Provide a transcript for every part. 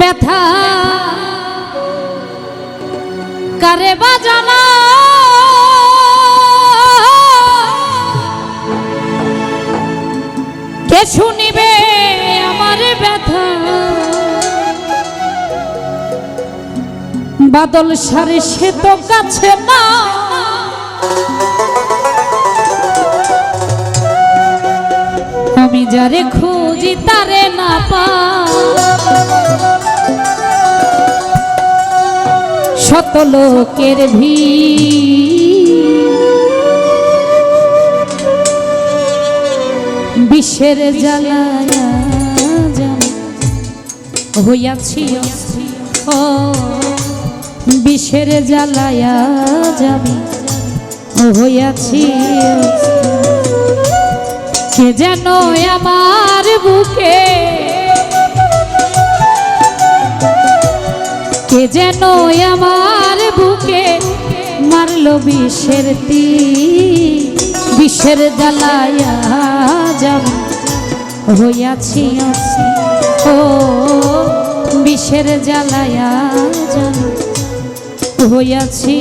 ব্যথা। কারে বাজানা কে শুনিবে আমার ব্যথা? বাদল সারে সে তো কাছে না। আমি যারে খুঁজি তারে না পা লোকের ভিড়। বিশ্বের জ্বালায়া হইয়াছি। ও বিশ্বের জ্বালায়া যাবি হইয়াছি কে যেন আমার বুকে। কে যেন আমার বুকে মারলো বিষের তি বিষের জ্বালায়া যাব হইয়াছি। ও, বিষের জ্বালায়া যাব হইয়াছি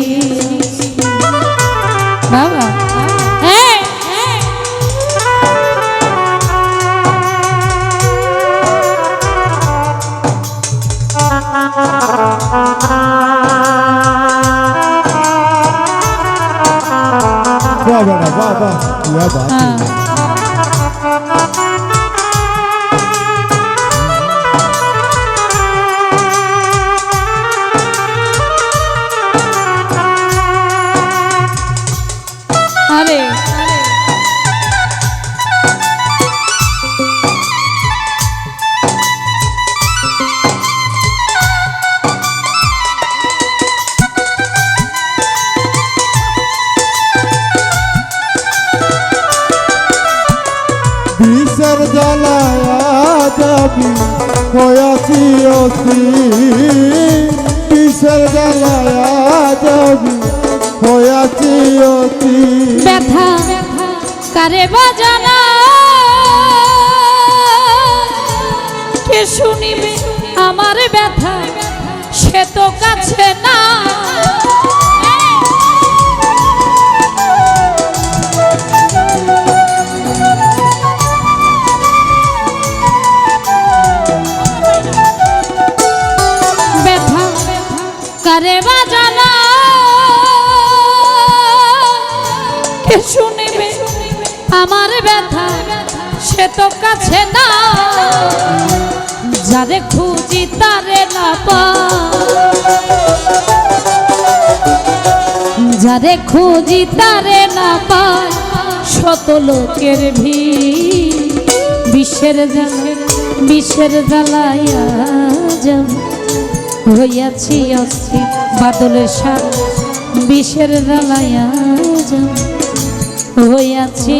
বিষের জ্বালায়া যাবি হয়াছি অতি বিষের জ্বালায়া হয়াছি অতি ব্যথা কারে বাজানা কে শুনিবে আমার ব্যথা? সে তো ব্যথা, সে তো কাছে না। যারে খুঁজি তারে না পা। যারে খুঁজি তারে না পায় শত লোকের ভিড়। বিশ্বের বিশ্বের জ্বালাইয়া হইয়াছি বাদলের সার। বিষের জ্বালাইয়া যাব হইয়াছি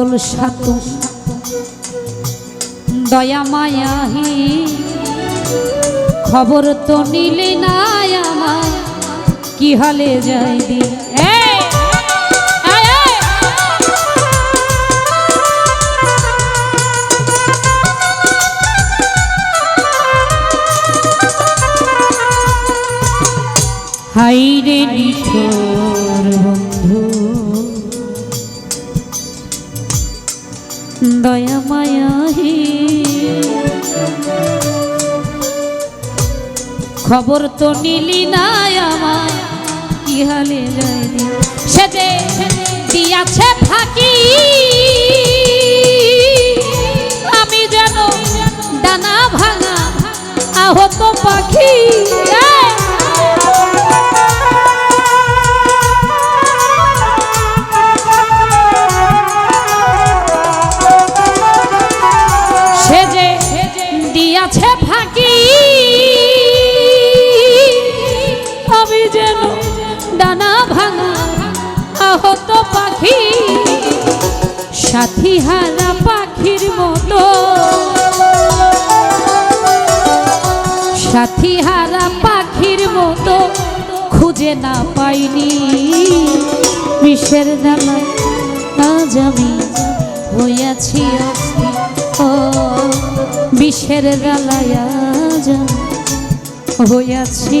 বাদল সাতু দয়া মায়াহি খবর তো নিলি না কি হালে যাই। হাই রে নিঠোর দয়া মায়াহি খবর তো নিলি না আমায় কি হালে যাই রে সে যে দিয়াছে ফাঁকি। আমি যেন ডানা ভাঙা আহত পাখি। ডানা ভাঙা আহত পাখি সাথী হারা পাখির মতো। সাথী হারা পাখির মতো খুঁজে না পাইনি। বিষের দামায় আজ আমি হইয়াছি অস্থির ও, বিষের আজ হইয়াছি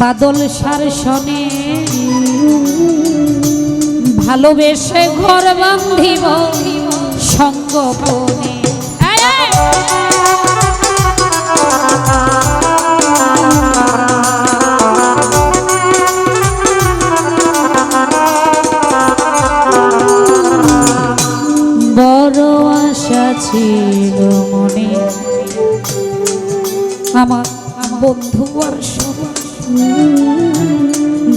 বাদল সার শনে। ভালোবেসে ঘর বান্ধিব সঙ্গপনে। বড় আশা ছিল মনে। আমার বন্ধু আর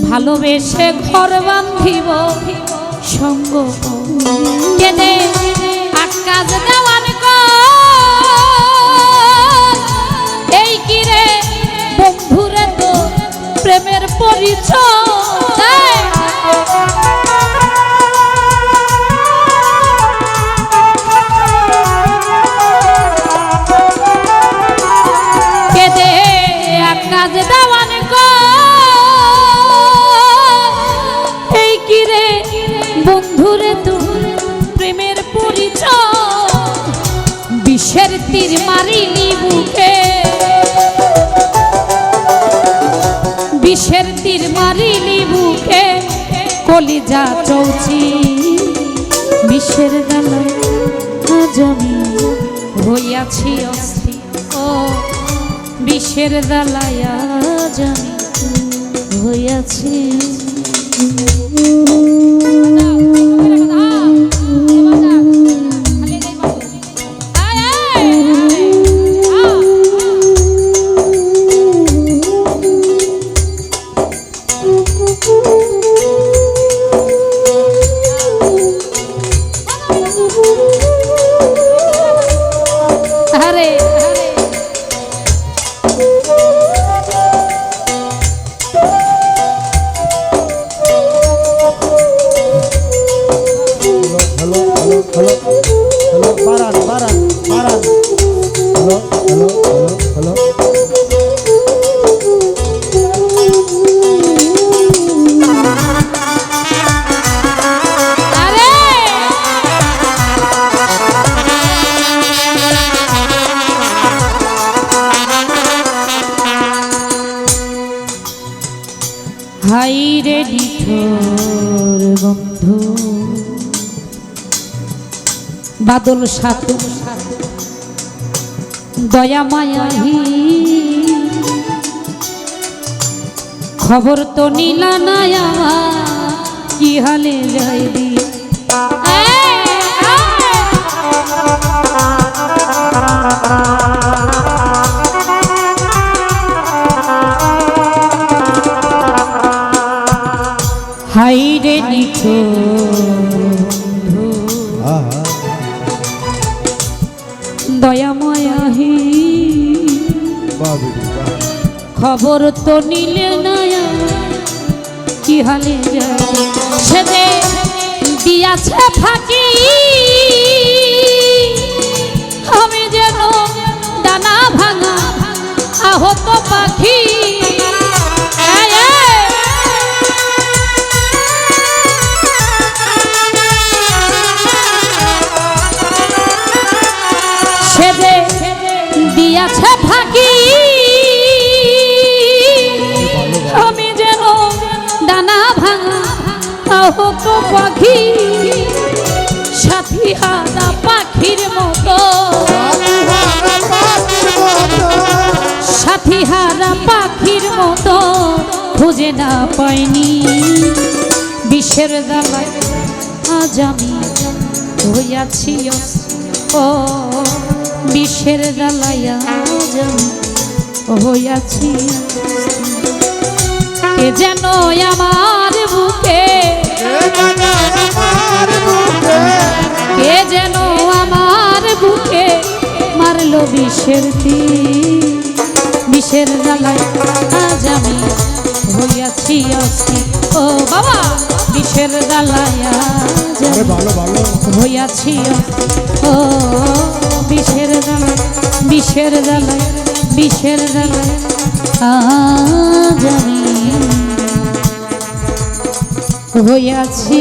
ভালোবেসে ঘর বান্ধিব সঙ্গ কেনে আকাশ দেওয়ান এই কিরে বন্ধুরে তো প্রেমের পরিচয়? বিষের তীর মারিলি বুকে, কলিজা চৌচি। বিষের গালায় জমি হইয়াছি অস্থি। ও, বিষের দালায়া জমি হইয়াছি বাদল সাতু দয়া মায়াহি খবর তো নীলা নায়া কি হালে যাইবি হাই রে নিঠো। দয়াময়াহি। বাবু বাহ খবর তো নিলে না কি হালে যায়। সেদে দিয়াছে ফাঁকি। আমি যেন ডানা ভাঙা আহত পাখি আহত পাখি, সাথী হারা পাখির মতো। সাথী হারা পাখির মতো, খুঁজে না পাইনি। বিষের দালায় আজ আমি হইয়াছি ও, বিষের দালায় আজ আমি হইয়াছি কে যেন আমার কে যেন আমার বুকে মারলো বিষের তীর? বিষের জ্বালায় আজ আমি হইয়াছি অস্থির। ও বাবা বিষের জ্বালায় হইয়াছি ও বিষের জ্বালায় বিষের জ্বালায় বিষের জ্বালায় আজ আমি হইয়াছি।